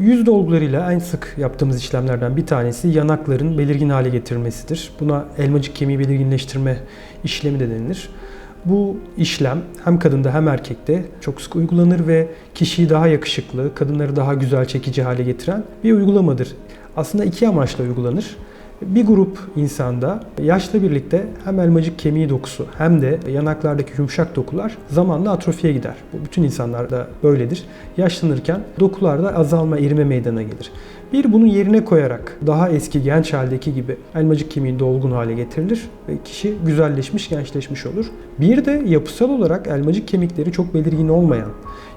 Yüz dolgularıyla en sık yaptığımız işlemlerden bir tanesi yanakların belirgin hale getirilmesidir. Buna elmacık kemiği belirginleştirme işlemi de denilir. Bu işlem hem kadında hem erkekte çok sık uygulanır ve kişiyi daha yakışıklı, kadınları daha güzel çekici hale getiren bir uygulamadır. Aslında iki amaçla uygulanır. Bir grup insanda yaşla birlikte hem elmacık kemiği dokusu hem de yanaklardaki yumuşak dokular zamanla atrofiye gider. Bu bütün insanlarda böyledir. Yaşlanırken dokularda azalma, erime meydana gelir. Bir bunu yerine koyarak daha eski genç haldeki gibi elmacık kemiği dolgun hale getirilir ve kişi güzelleşmiş, gençleşmiş olur. Bir de yapısal olarak elmacık kemikleri çok belirgin olmayan,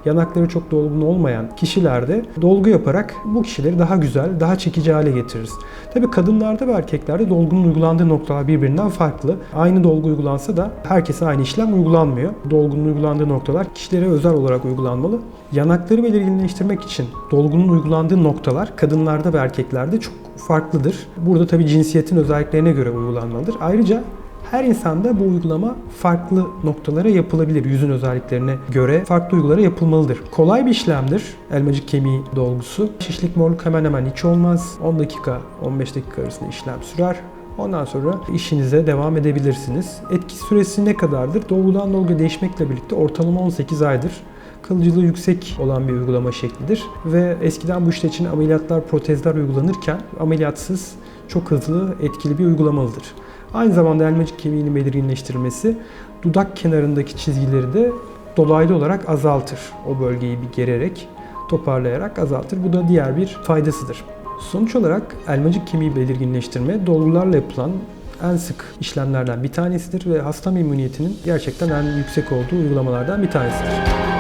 yanakları çok dolgun olmayan kişilerde dolgu yaparak bu kişileri daha güzel, daha çekici hale getiririz. Tabii kadınlarda ve erkeklerde dolgunun uygulandığı noktalar birbirinden farklı. Aynı dolgu uygulansa da herkese aynı işlem uygulanmıyor. Dolgunun uygulandığı noktalar kişilere özel olarak uygulanmalı. Yanakları belirginleştirmek için dolgunun uygulandığı noktalar kadınlarda ve erkeklerde çok farklıdır. Burada tabii cinsiyetin özelliklerine göre uygulanmalıdır. Ayrıca her insanda bu uygulama farklı noktalara yapılabilir. Yüzün özelliklerine göre farklı uygulara yapılmalıdır. Kolay bir işlemdir elmacık kemiği dolgusu. Şişlik morluk hemen hemen hiç olmaz. 10 dakika 15 dakika arasında işlem sürer. Ondan sonra işinize devam edebilirsiniz. Etki süresi ne kadardır? Dolgudan dolguya değişmekle birlikte ortalama 18 aydır kalıcılığı yüksek olan bir uygulama şeklidir. Ve eskiden bu işte için ameliyatlar, protezler uygulanırken ameliyatsız çok hızlı, etkili bir uygulamalıdır. Aynı zamanda elmacık kemiğinin belirginleştirilmesi dudak kenarındaki çizgileri de dolaylı olarak azaltır. O bölgeyi bir gererek, toparlayarak azaltır. Bu da diğer bir faydasıdır. Sonuç olarak elmacık kemiği belirginleştirme dolgularla yapılan en sık işlemlerden bir tanesidir ve hasta memnuniyetinin gerçekten en yüksek olduğu uygulamalardan bir tanesidir.